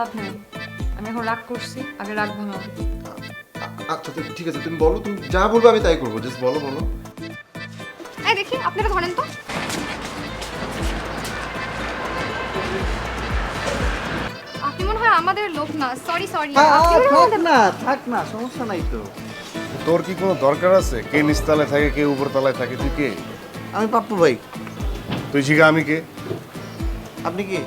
লাভ নেই। আমি এখন রাগ করছি আগে রাগ ভাঙাবো আচ্ছা তো ঠিক আছে তুমি বলো তুমি যা বলবে আমি তাই করব জাস্ট বলো বলো। এই দেখি আপনারা ধরেন তো। আপনি মনে হয় আমাদের লোক না? সরি সরি থাক না থাক না সমস্যা নাই তো। তোর কি কোনো দরকার আছে? কে নিচতলায় থাকে কে উপর তলায় থাকে তুই কে? আমি পাপ্পু ভাই। তুই শিখা আমি কে? আপনি কি?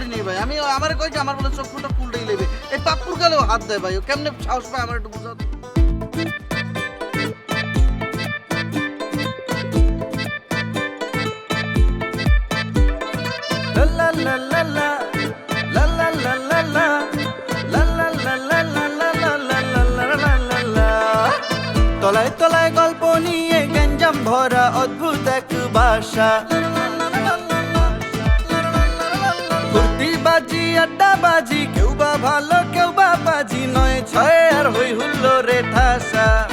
করি ভাই। আমি আমার কই যে আমার বলে চোখ ফুটা ফুলটাই লেবে। এই পাপ্পুর গালেও হাত দেয় ভাই কেমনে সাহস পায় আমার একটু বুঝাতে তলায় তলায় গল্প নিয়ে গেঞ্জাম ভরা অদ্ভুত এক বাসা। আড্ডা বাজি কেউ বা ভালো কেউ বা বাজি। নয় ছয় আর হই হুল্লো রে ঠাসা।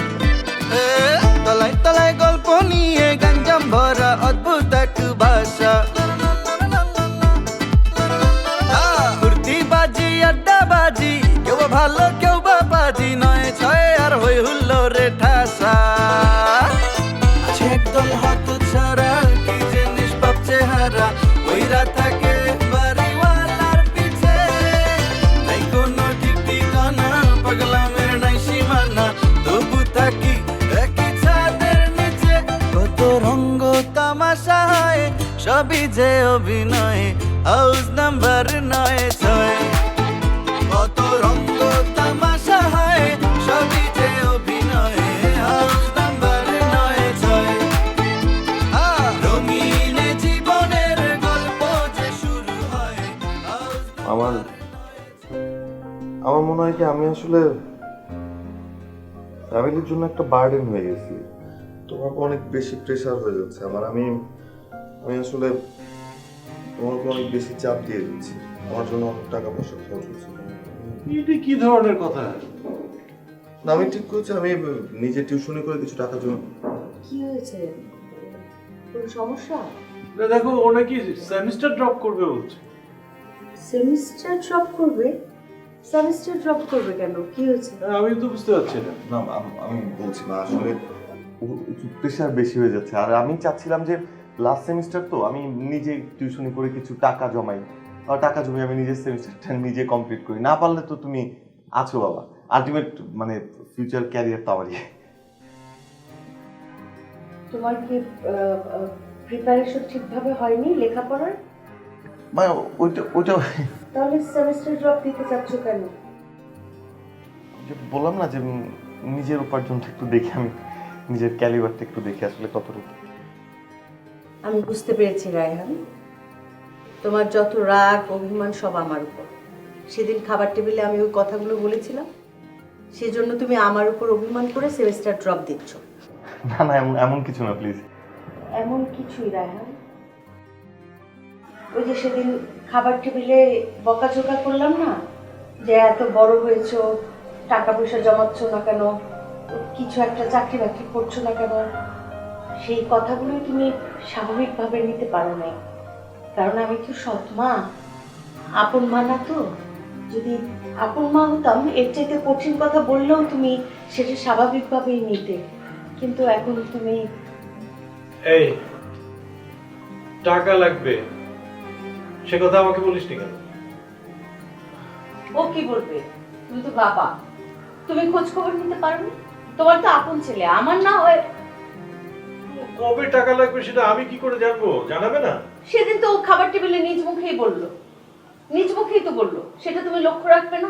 যে অভিনয় হাউস নাম্বার নয় ছয়। কত রঙ্গ তামাশা হয় সবই যে অভিনয় হাউস নাম্বার নয় ছয়। রঙিন জীবনের গল্প যে শুরু হয় আমার আমার মনে হয় কি আমি আসলে ফ্যামিলির জন্য একটা বার্ডেন হয়ে গেছি। তোমাকে অনেক বেশি প্রেশার হয়ে যাচ্ছে। আমার আমি আমি আসলে তোমাকে অনেক বেশি চাপ দিয়ে দিচ্ছি। আমার জন্য টাকা পয়সা খরচ হচ্ছে। এটা কি ধরনের কথা? না আমি ঠিক করছি আমি নিজে টিউশনি করে কিছু টাকা জন্য। কি হয়েছে? কোনো সমস্যা? না দেখো ও নাকি সেমিস্টার ড্রপ করবে বলছে। সেমিস্টার ড্রপ করবে? সেমিস্টার ড্রপ করবে কেন? কি হয়েছে? আমি তো বুঝতে পারছি না। না আমি বলছি না আসলে প্রেশার বেশি হয়ে যাচ্ছে। আর আমি চাচ্ছিলাম যে লাস্ট সেমিস্টার তো আমি নিজে টিউশনি করে কিছু টাকা জমাই। আর টাকা জমিয়ে আমি নিজের সেমিস্টারটা নিজে কমপ্লিট করি। না পারলে তো তুমি আছো বাবা। আলটিমেট মানে ফিউচার ক্যারিয়ার তো আমারই। তোমার কি প্রিপারেশন ঠিকভাবে হয়নি লেখাপড়ার? মানে ওইটা ওইটা তাহলে সেমিস্টার ড্রপ দিতে চাচ্ছ কেন? বললাম না যে নিজের উপার্জনটা একটু দেখি আমি নিজের ক্যালিবারটা একটু দেখি আসলে কতটুকু। আমি বুঝতে পেরেছি রায়হান। তোমার যত রাগ অভিমান সব আমার উপর। সেদিন খাবার টেবিলে আমি ওই কথাগুলো বলেছিলাম। সেজন্য তুমি আমার উপর অভিমান করে সেমিস্টার ড্রপ দিচ্ছ। না না এমন এমন কিছু না প্লিজ। এমন কিছুই রায়হান। ওই যে সেদিন খাবার টেবিলে বকাঝোকা করলাম না? যে এত বড় হয়েছো টাকা পয়সা জমাচ্ছ না কেন কিছু একটা চাকরি বাকরি করছ না কেন? সেই কথাগুলোই তুমি স্বাভাবিকভাবে নিতে পারো নাই। কারণ আমি তো সৎ মা। আপন মা না তো? যদি আপন মা হতাম এর চাইতে কঠিন কথা বললেও তুমি সেটা স্বাভাবিকভাবেই নিতে। কিন্তু এখন তুমি এই টাকা লাগবে। সে কথা আমাকে বলিসনি কেন? ও কি বলবে? তুমি তো বাবা। তুমি খোঁজ খবর নিতে পারো না? তোমার তো আপন ছেলে। আমার না হয় কবে টাকা লাগবে সেটা আমি কি করে জানব? জানাবে না? সেদিন তো ও খাবার টেবিলে নিজ মুখেই বলল। নিজ মুখেই তো বলল সেটা তুমি লক্ষ্য রাখবে না?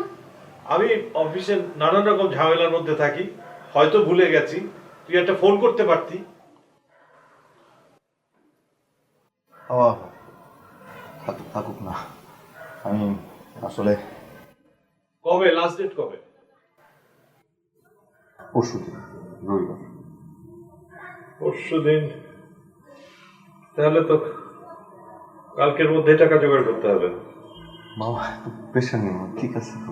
আমি অফিসে নানান রকম ঝামেলার মধ্যে থাকি হয়তো ভুলে গেছি। তুই একটা ফোন করতে পারতি। থাকুক থাকুক না। আমি আসলে কবে? লাস্ট ডেট কবে? পরশু দিন রবিবার। পরশু দিন। তাহলে তো কালকের মধ্যে টাকা জোগাড় করতে হবে। বাবা প্রেশার নেই ঠিক আছে তো?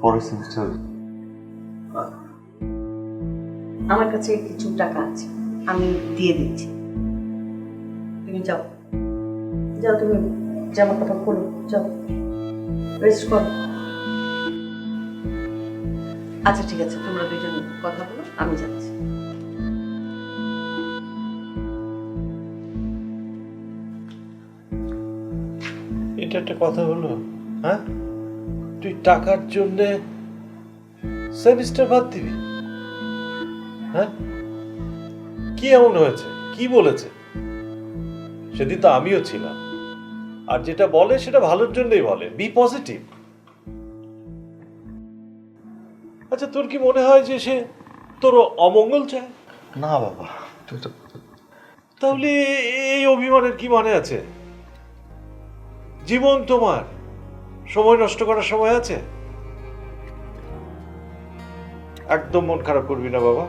পরের সেমিস্টার আমার কাছে কিছু টাকা আছে আমি দিয়ে দিচ্ছি। তুমি যাও। যাও তুমি জামা কাপড় পরো যাও। রেস্ট করো। আচ্ছা ঠিক আছে তোমরা দুজন কথা বলো আমি যাচ্ছি। এটা একটা কথা হলো? হ্যাঁ? তুই টাকার জন্যে সেমিস্টার বাদ দিবি? হ্যাঁ? কি এমন হয়েছে? কি বলেছে? সেদিন তো আমিও ছিলাম। আর যেটা বলে সেটা ভালোর জন্যই বলে। বি পজিটিভ আচ্ছা তোর কি মনে হয় যে সে তোর অমঙ্গল চায়? না বাবা তুই তো তাহলে এই অভিমানের কি মানে আছে? জীবন তোমার। সময় নষ্ট করার সময় আছে? একদম মন খারাপ করবি না বাবা।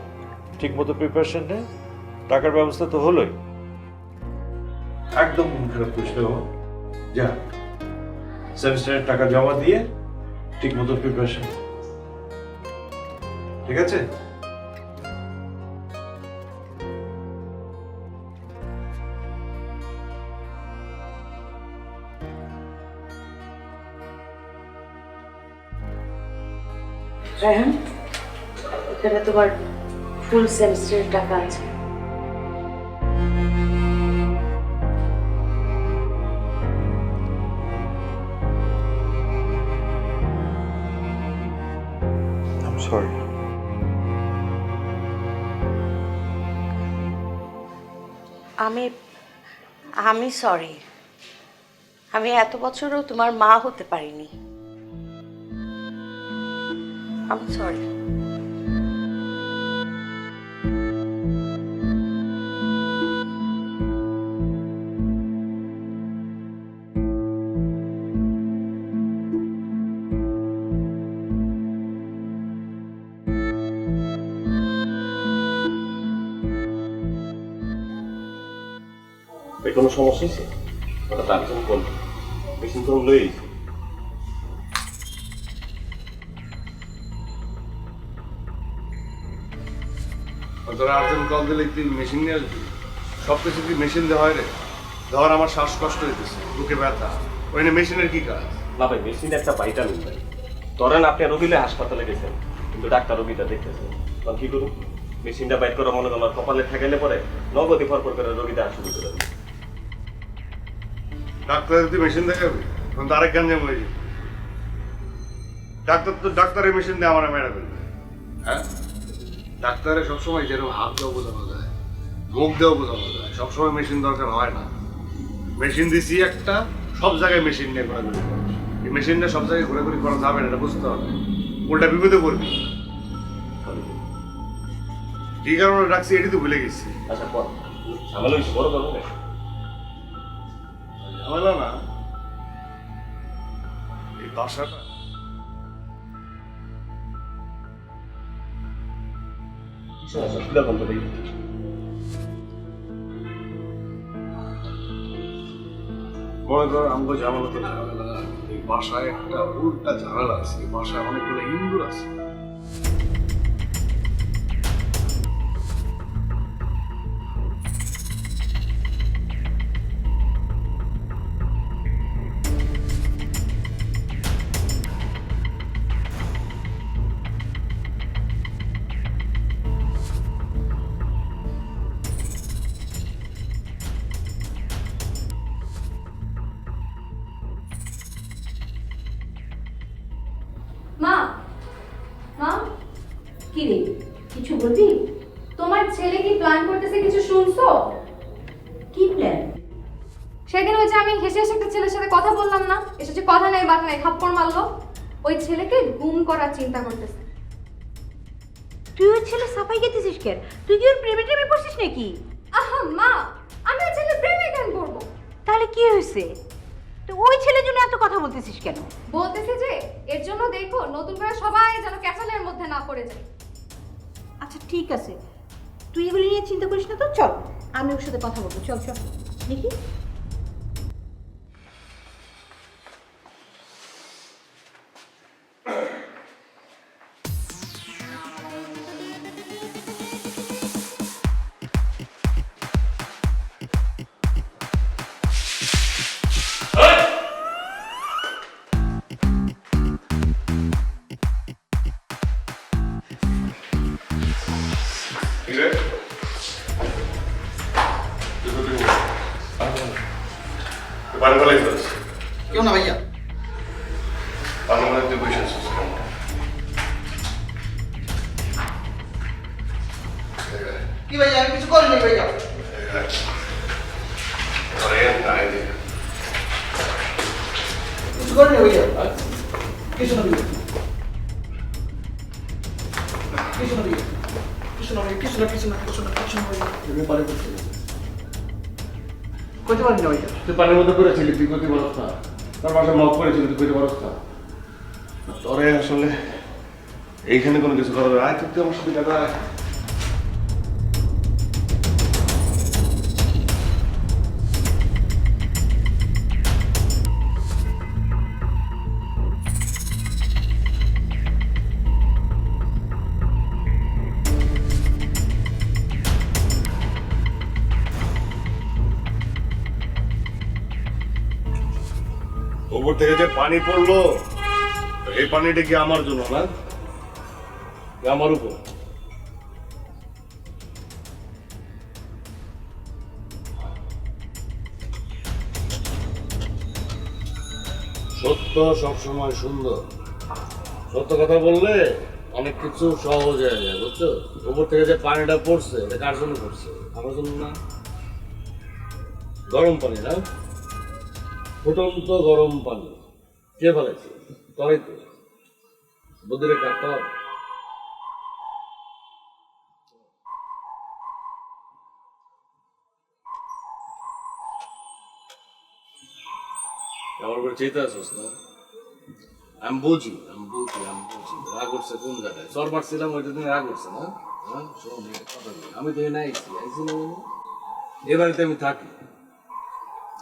ঠিক মতো প্রিপারেশন নে। টাকার ব্যবস্থা তো হলোই। একদম মন খারাপ করিস বাবা। যা। সেমিস্টারের টাকা জমা দিয়ে ঠিক মতো প্রিপারেশন ঠিক আছে? রায়হান এখানে তোমার ফুল সেমিস্টারের টাকা আছে। সরি আমি আমি সরি আমি এত বছরও তোমার মা হতে পারিনি। আমি সরি এই কোনো সমস্যা হয়েছে ওটা তার জন্য বলব মেশিন তো লই তোরা আর্জেন্ট কল দিলে কি মেশিন নিয়ে আসবি। সব কিছু কি মেশিন দেওয়া হয় রে? ধর আমার শ্বাসকষ্ট হইতেছে বুকে ব্যথা। ওইখানে মেশিনের কি কাজ? না ভাই মেশিন একটা ভাইটামিন ভাই। ধরেন আপনি রোগীলে হাসপাতালে গেছেন কিন্তু ডাক্তার রোগীটা দেখতেছেন তখন কি করুন মেশিনটা বাইর করে মনে করেন কপালে ঠেকাইলে পরে নগদই ফরফর করে রোগীটা শুরু করে ডাক্তার যদি মেশিন দেখাবি তখন তো আরেক গাঞ্জাম হয়ে যাবে। ডাক্তার তো ডাক্তারের মেশিন দিয়ে আমার মেরা ফেলবে। হ্যাঁ? ডাক্তারে সবসময় যেরকম হাত দেওয়া বোঝানো যায় মুখ দেওয়া বোঝানো যায় সবসময় মেশিন দরকার হয় না। মেশিন দিছি একটা সব জায়গায় মেশিন নিয়ে ঘোরাঘুরি এই মেশিনটা সব জায়গায় ঘোরাঘুরি করা যাবে না এটা বুঝতে হবে। উল্টা বিপদে পড়বি। কি কারণে ডাকছি এটি তো ভুলে গেছি। আচ্ছা পর। ঝামেলা হয়েছে বড় করব ঝামেলা না। এই বাসাটা বাসায় একটা উল্টা ঝামেলা আছে বাসায় অনেকগুলো ইন্দুর আছে। কি রে? কিছু বলবি? তোমার ছেলে কি প্ল্যান করতেছে কিছু শুনছো? কি প্ল্যান সেদিন ওই যে আমি হেসে হেসে একটা ছেলের সাথে কথা বললাম না এসে যে কথা নেই বাট নেই থাপ্পড় মারলো। ওই ছেলেকে গুম করার চিন্তা করতেছে। তুই ওই ছেলে সাফাই গেতেছিস কেন? তুই কি ওর প্রেমে টেমে পড়ছিস নাকি? আহা মা আমি ওই ছেলে প্রেমে কেন করব তাহলে কি হয়েছে? তো ওই ছেলের জন্য এত কথা বলতেছিস কেন? বলতেছি যে এর জন্য দেখো নতুন করে সবাই যেন ক্যাচালের মধ্যে না পড়ে যায়। আচ্ছা ঠিক আছে। তুই এগুলি নিয়ে চিন্তা করিস না তো, চল। আমি ওর সাথে কথা বলব। চল চল। দেখি। ভাইয়া কিছু না কিছু না কিছু না কিছু না কিছু না কিছু না কিছু না তুমি পারে করতে করতে পারি না ভাইয়া। তুই পানির মধ্যে করেছিলি তুই করতে পারস না। তার পাশে মগ করেছিলি তুই করতে পারস না। তোরে আসলে এইখানে কোনো কিছু করার আয় তুই আমার সাথে দেখা উপর থেকে যে পানি পড়ল এই পানিটা কি আমার জন্য না? আমার উপর। সত্য সবসময় সুন্দর। সত্য কথা বললে অনেক কিছু সহজ হয়ে যায়, বুঝছ? উপর থেকে যে পানিটা পড়ছে, এটা কার জন্য পড়ছে? আমার জন্য না? গরম পানি না? ফুটন্ত গরম পানি। কে ফেলেছে? তরাই তো। বুদ্ধিরে হবে আমার চেতে আসোস না? আমি বুঝি আমি বুঝি আমি বুঝি। রাগ করছে কোন জায়গায়? তুমি রাগ করছে না? হ্যাঁ। আমি তো এনে আইছি আইছি না মানে? আমি থাকি।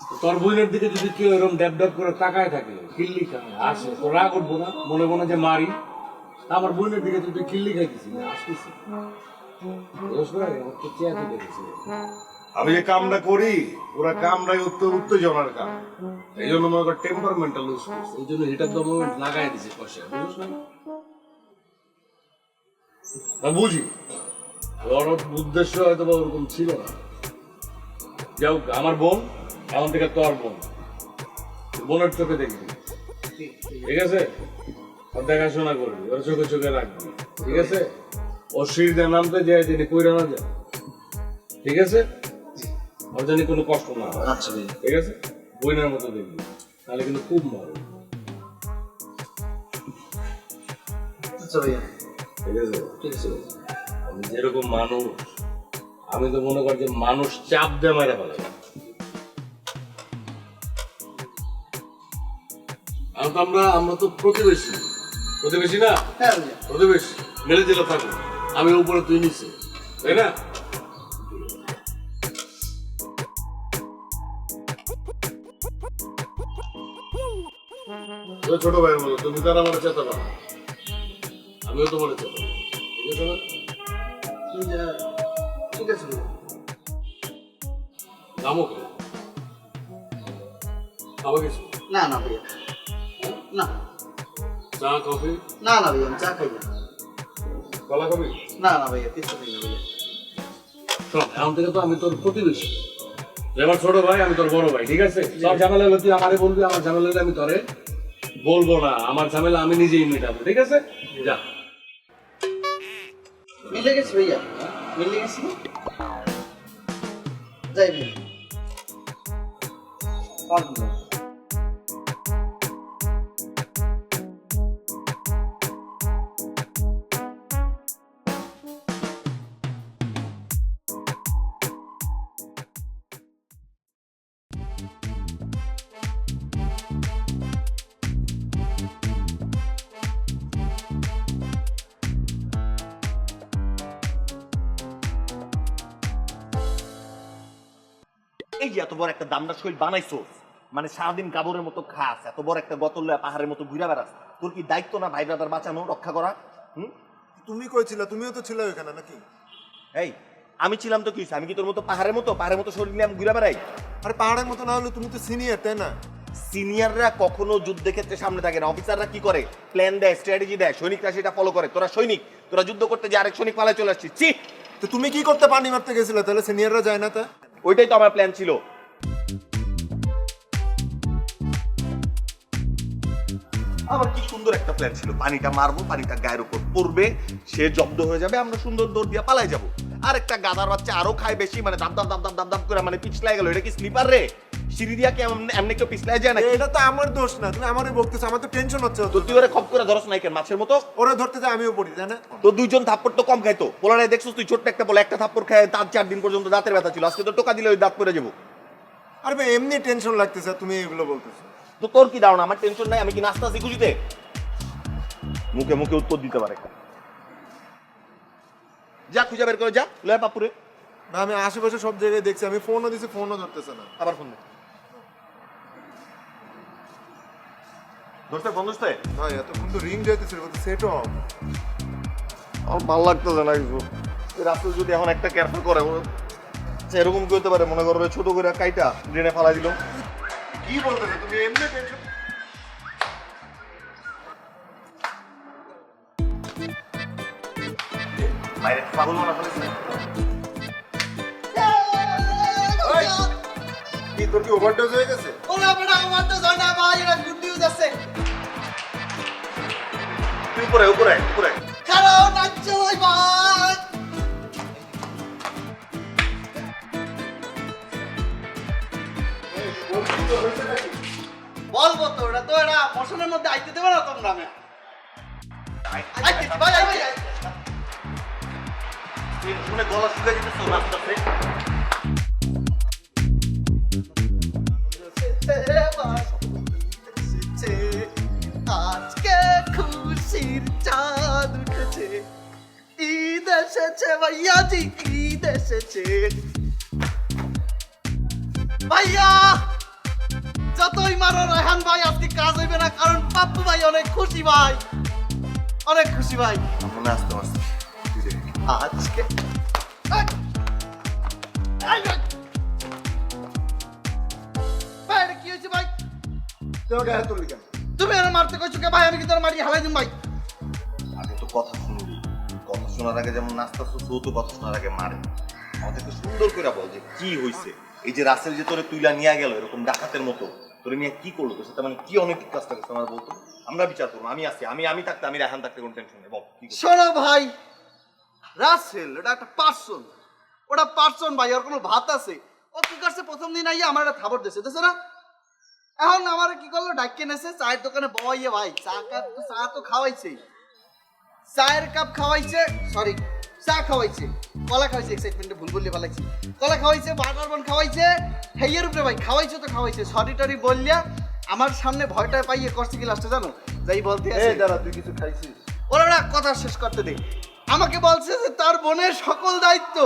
তো তোর বোনের দিকে যদি কেউ এরকম ড্যাব ড্যাব করে তাকায় থাকে কিল্লি খায়। আসে তো রাগ উঠবো না। মনে মনে যে মারি। আমার বোনের দিকে তুই কিল্লি খাইতেছি না আসতেছি। আমি যে কামটা করি ওরা কামটাই উত্তর উত্তেজনার কাম। এই জন্য মনে কর টেম্পারমেন্টাল লুজ করছে। এই জন্য হিটার দম লাগাই দিছে কষে বুঝি। ওর উদ্দেশ্য হয়তো বা ওরকম ছিল না। যাও আমার বোন এমন থেকে তোর বোন বোনের চোখে দেখবি। ঠিক আছে? দেখাশোনা করবি। ওর চোখে চোখে রাখবি। ঠিক আছে? ও নামতে যায় তিনি কইরা না যায়। ঠিক আছে? ওর জানি কোনো কষ্ট না আচ্ছা ঠিক আছে? বইনার মতো দেখবি। তাহলে কিন্তু খুব মারো আচ্ছা ভাইয়া। ঠিক আছে? ঠিক আছে আমি যেরকম মানুষ আমি তো মনে করি যে মানুষ চাপ দিয়ে মেরে ফেলে তো আমরা আমরা তো প্রতিবেশী। প্রতিবেশী না? হ্যাঁ প্রতিবেশী। মেলে জেলে থাকো। আমি উপরে তুই নিচে। তাই না? ছোট ভাইয়ের মতো তুমি তার আমার চেতা না আমিও তোমার চেতা ঠিক আছে না? নামও কেন? না না ভাইয়া। চা কফি? না না ভাইয়া আমি চা খাই না। কলা কফি? না না ভাইয়া কিছু খাই না ভাইয়া। শোন এখন থেকে তো আমি তোর প্রতিবেশী। আমার ছোট ভাই আমি তোর বড় ভাই ঠিক আছে? সব ঝামেলা হলে তুই আমারে বলবি আমার ঝামেলা হলে আমি তোরে বলব না। আমার ঝামেলা আমি নিজেই মেটাবো ঠিক আছে? যা। মিলে গেছি ভাইয়া। মিলে গেছি। যাই ভাইয়া। বড় একটা দামদার শৈল বানাইছো? মানে সারাদিন কাবরের মতো খাস এত বড় একটা গতল পাহাড়ের মতো ঘুরে বেড়াস। তোর কি দায়িত্ব না ভাই ব্রাদার বাঁচানো রক্ষা করা? হুম? তুমি কইছিলা তুমিও তো ছিলে ওইখানে নাকি? এই আমি ছিলাম তো কি আমি কি তোর মতো পাহাড়ের মতো পাহাড়ের মতো শরীর নিয়ে আমি ঘুরে বেড়াই? আরে পাহাড়ের মতো না হলে তুমি তো সিনিয়র তাই না? সিনিয়ররা কখনো যুদ্ধক্ষেত্রে সামনে থাকে না। অফিসাররা কি করে? প্ল্যান দেয় স্ট্র্যাটেজি দেয় সৈনিকরা সেটা ফলো করে। তোরা সৈনিক তোরা যুদ্ধ করতে যে আরেক সৈনিক পালায় চলে আসছিস ছি! তো তুমি কি করতে পানি মারতে গেছিলে? তাহলে সিনিয়ররা যায় না তা? ওইটাই তো আমার প্ল্যান ছিল। আমার কি সুন্দর একটা প্ল্যান ছিল। পানিটা মারবো পানিটা গায়ের উপর পড়বে সে জব্দ হয়ে যাবে আমরা সুন্দর দৌড় দিয়ে পালাই যাব। আর একটা গাদার বাচ্চা আরও খায় বেশি মানে দাম দাম দাম দাম দাম দাম করে মানে পিছলাই গেল। এটা কি স্লিপার রে? সিঁড়ি দিয়া কি এমনি কেউ পিছলাই যায় না এটা তো আমার দোষ না তুমি আমারই বকতেছো আমার তো টেনশন হচ্ছে তো তুই ওরে খপ করে নাই কেন মাছের মতো? ওরা ধরতে যায় আমিও পড়ি তাই না তো দুইজন থাপ্পড় তো কম খাইতো পোলারে দেখছিস তুই ছোট্ট একটা বলে একটা থাপ্পড় খায় তার চার দিন পর্যন্ত দাঁতের ব্যথা ছিল। আজকে তো টোকা দিলে ওই দাঁত পড়ে যাব। আরে ভাই এমনি টেনশন লাগতেছে তুমি এগুলো বলতেছো। তো তোর কি ধারণা? আমার টেনশন নাই আমি কি নাস্তা আছি খুশিতে মুখে মুখে উত্তর দিতে পারে। যা খুঁজে বের করে যা। লয় পাপুরে না আমি আশেপাশে সব জায়গায় দেখছি আমি ফোনও দিছি ফোনও ধরতেছে না। আবার ফোন দোস্তে ভাই এতক্ষণ তো রিং যাইতেছিল আমার ভালো লাগতেছে না কিছু। রাস্তা যদি এখন একটা ক্যারফেল করে এরকম করতে পারে? মনে করো ছোট করে কাইটা ড্রেনে ফালাই দিল। কি বলতেছো তুমি এমনি টেনশন বাইরে পাগল মনে ফেলেছে কি তোর কি ওভারডোজ হয়ে গেছে? তুই উপরে উপরে উপরে বলব তো ওটা তো এটা মশনের মধ্যে আইতে দেবে না তোমরা আমি। শুনে গলা শুকিয়ে যেতেছ আজকে খুশির চাঁদ উঠেছে। ঈদ এসেছে ভাইয়া জি ঈদ এসেছে। ভাইয়া! যতই মারো রেহান ভাই আজকে কাজ হইবে না কারণ পাপ্পু ভাই অনেক খুশি ভাই। অনেক খুশি ভাই। মনে আসতে আসতে আজকে কি হয়েছে ভাই? তোমাকে হাত তুললি কেন? তুমি এর মারতে কইছো কে ভাই? আমি কি তোর মারি হালাই দিম ভাই? আগে তো কথা শুনবি কথা শোনার আগে যেমন নাস্তা ও তো কথা শোনার আগে মারে। আমাদেরকে সুন্দর করে বল যে কি হয়েছে এই যে রাসেল যে তোরে তুইলা নিয়ে গেল এরকম ডাকাতের মতো। তোরে নিয়ে কি করল তোর সাথে? মানে কি অনৈতিক কাজটা করছে আমার বলতো আমরা বিচার করব, আমি আছি, আমি আমি থাকতে, আমি রাহান থাকতে কোনো টেনশন নেই, বল? শোনো ভাই, রাসেল, এটা একটা পার্সন ওটা পার্সন ভাই, ওর কোনো ভাত আছে। ও কি করছে? প্রথম দিন আইয়া আমার একটা খাবার দিছে দেখছ না? এখন আমার কি করল? ডাক্কে নেছে, চায়ের দোকানে বয়াইয়ে ভাই, চা কাপ তো চা তো খাওয়াইছে। চায়ের কাপ খাওয়াইছে সরি চা খাওয়াইছে কলা খাওয়াইছে এক্সাইটমেন্টে ভুল বললে পালাইছি কলা খাওয়াইছে বাটার বন খাওয়াইছে হেইয়ের উপরে ভাই খাওয়াইছে তো খাওয়াইছে সরি টরি বললিয়া আমার সামনে ভয়টা পাইয়ে করছে কি লাস্টে জানো? যাই বলতে আছে। তুই কিছু খাইছিস? ওরা না কথা শেষ করতে দে। আমাকে বলছে যে তার বোনের সকল দায়িত্ব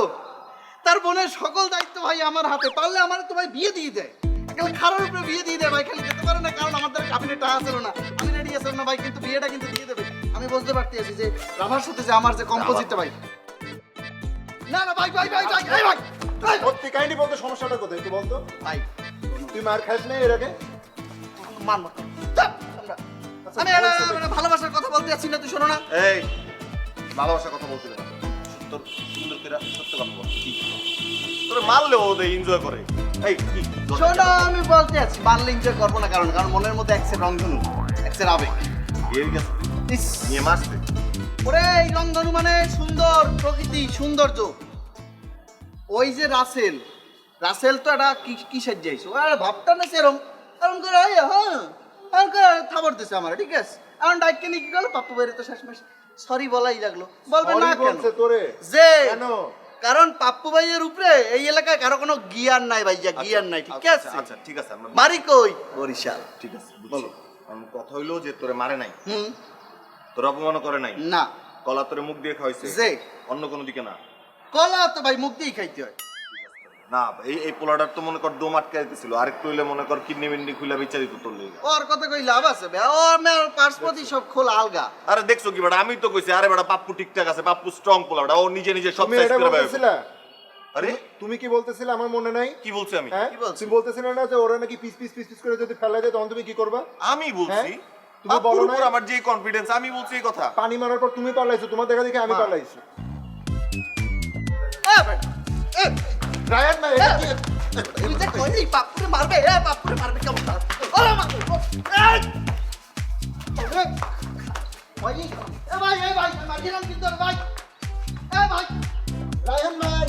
তার বোনের সকল দায়িত্ব ভাই আমার হাতে পারলে আমার তো ভাই বিয়ে দিয়ে দেয়। একেবারে খারাপ উপরে বিয়ে দিয়ে দেয় ভাই খালি যেতে পারে না কারণ আমাদের কাবিনে টাকা ছিল না। আমি রেডি আছিলাম না ভাই কিন্তু বিয়েটা কিন্তু দিয়ে দেবে। আমি বুঝতে পারতেছি যে রাভার সাথে যে আমার যে কম্পোজিটটা ভাই না না ভাই ভাই ভাই ভাই এই ভাই। এই সত্যি কাহিনী বলতে সমস্যাটা কোথায়? বলতো? ভাই। তুই মার খাস না এর আগে? মত চাপ, আমরা। আমি মানে ভালোবাসার কথা বলতে যাচ্ছি না তুই শোনো না। এই ভালোবাসার কথা বলতে না। তোর সুন্দর করে সত্য কথা বল। কি? তোর মারলে ও এনজয় করে। এই কি? শোনো আমি বলতে আছি মানলে এনজয় করব না কারণ কারণ মনের মধ্যে একসের রংধনু একসের আবেগ। এর গেছে। ইস, নিয়ে মারতে ওরে এই রংধনু মানে সুন্দর প্রকৃতি সৌন্দর্য। ওই যে রাসেল রাসেল তো একটা কি সাজিয়েছে আর ভাবটা না সেরম। এরম করে এই, হ্যাঁ এরম করে থাবর দিছে আমার ঠিক আছে? এখন ডাইকে নিয়ে কি পাপ্পু বেরে তো শেষমেশ সরি বলাই লাগল। বলবে না কেন? তোরে। যে কারণ পাপ্পু ভাইয়ের উপরে এই এলাকায় কারও কোনো গিয়ার নাই ভাইয়া গিয়ার নাই ঠিক আচ্ছা, আছে? আচ্ছা ঠিক আছে বাড়ি কই? বরিশাল। ঠিক আছে বলো। কথা হইল যে তোরে মারে নাই। হুম। তোর অপমান করে নাই? না। কলা তোরে মুখ দিয়ে খাওয়াইছে। যে। অন্য কোনো দিকে না। কলা তো ভাই মুখ দিয়েই খাইতে হয়। না এই এই পোলাটার তো মনে কর দম আটকে দিতেছিল আরেকটু হইলে মনে কর কিডনি মিডনি খুলে বিচারিত তোর ওর কথা কই লাভ আছে বে মের সব খোলা আলগা। আরে দেখছ কি বেটা? আমি তো কইছি আরে বেটা পাপ্পু ঠিকঠাক আছে পাপ্পু স্ট্রং পোলাটা ও নিজে নিজে সব তুমি সাইজ করে আরে? তুমি কি বলতেছিলে আমার মনে নাই? কি বলছি আমি? হ্যাঁ? কি বলছো? তুমি বলতেছিলে না যে ওরা নাকি পিস পিস পিস পিস করে যদি ফেলা যায় তখন তুমি কি করবা? আমি বলছি হ্যাঁ? তুমি বলো নাই? আমার যে কনফিডেন্স আমি বলছি এই কথা। পানি মারার পর তুমি পালাইছো তোমার দেখা দেখে আমি মা। পালাইছি। এ ভাই এ রায়ান না এটা কি? তুই যে কইলি পাপুরে মারবে এ পাপুরে মারবে কেমন ওরে মারবে ভাই এ ভাই এ ভাই মাটিরাম কিন্তু ভাই। এ ভাই। রায়হান ভাই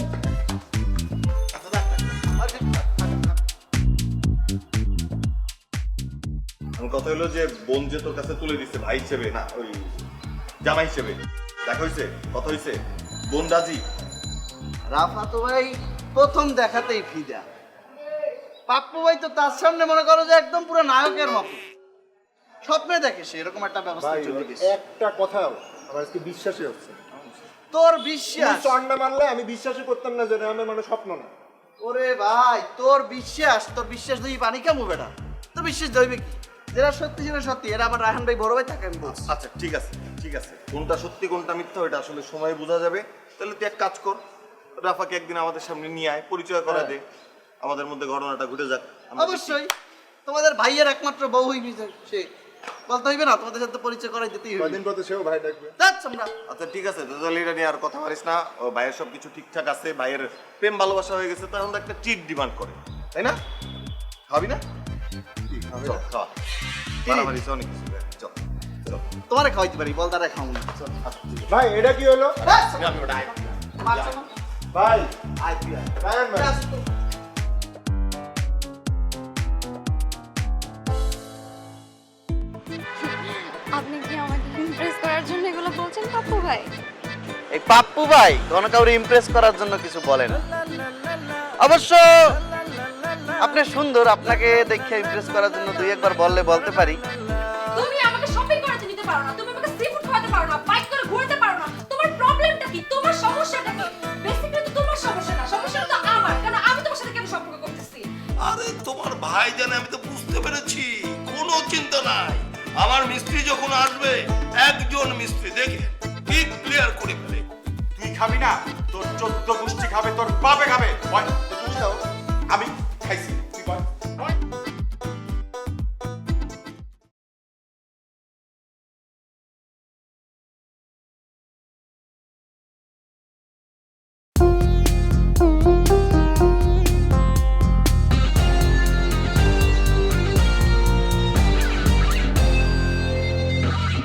আমার কথা হলো যে বোন যে তোর কাছে তুলে দিচ্ছে ভাই হিসেবে না ওই জামাই হিসেবে দেখা হয়েছে কথা হয়েছে বোন রাজি? রাফা তো ভাই প্রথম দেখাতেই ফিদা। পাপ্পু ভাই তো তার সামনে মনে করো যে একদম পুরো নায়কের মতো। স্বপ্নে দেখে সে এরকম একটা ব্যবস্থা চলে গেছে। একটা কথা আমার আজকে বিশ্বাসই হচ্ছে তোর বিশ্বাস? চর না মানলে আমি বিশ্বাসই করতাম না যে আমার মানে স্বপ্ন না। ওরে ভাই তোর বিশ্বাস তোর বিশ্বাস দুই পানি কামু বেটা। তোর বিশ্বাস দইবে কি? যেটা সত্যি যেটা সত্যি এরা আমার রায়হান ভাই বড় ভাই থাকে আমি বলছি। আচ্ছা ঠিক আছে ঠিক আছে। কোনটা সত্যি কোনটা মিথ্যা এটা আসলে সময় বোঝা যাবে। তাহলে তুই এক কাজ কর রাফাকে একদিন আমাদের সামনে নিয়ে আয় পরিচয় করা দে। আমাদের মধ্যে ঘটনাটা ঘটে যাক। অবশ্যই। তোমাদের ভাইয়ের একমাত্র বউ হইবি সে। বলতে হইবে না তোমাদের সাথে পরিচয় করাই দিতেই হইবে। কদিন পথে সেও ভাই ডাকবে। যাচ্ছ আমরা আচ্ছা ঠিক আছে তাহলে এটা নিয়ে আর কথা পারিস না। ও ভাইয়ের সব কিছু ঠিকঠাক আছে ভাইয়ের প্রেম ভালোবাসা হয়ে গেছে তখন তো একটা ট্রিট ডিমান্ড করে তাই না? খাবি না? চল খাওয়া বাড়াবাড়ি তো অনেক কিছু চল চল তোমারে খাওয়াইতে পারি বল খাও ভাই এটা কি হলো আমি ওটা? ভাই আপনি কি আমাকে ইমপ্রেস করার জন্য এগুলো বলছেন পাপ্পু ভাই এই পাপ্পু ভাই কোনো কাউরে ইমপ্রেস করার জন্য কিছু বলে না অবশ্য আপনি সুন্দর আপনাকে দেখে ইমপ্রেস করার জন্য দুই একবার বললে বলতে পারি। তুমি আমাকে শপিং করাতে নিতে পারো না তুমি আমাকে সি ফুড খাওয়াতে পারো না বাইক করে ঘুরতে পারো না। তোমার প্রবলেমটা কি? তোমার সমস্যাটা কি? বেসিক্যালি তো তোমার সমস্যা না সমস্যাটা তো আমার কারণ আমি তোমার সাথে কেন সম্পর্ক করতেছি? আরে তোমার ভাই জানে আমি তো বুঝতে পেরেছি কোনো চিন্তা নাই। আমার মিস্ত্রি যখন আসবে একজন মিস্ত্রি দেখে ঠিক ক্লিয়ার করে ফেলে। তুই খাবি না তোর চোদ্দ গোষ্ঠী খাবে তোর বাপে খাবে।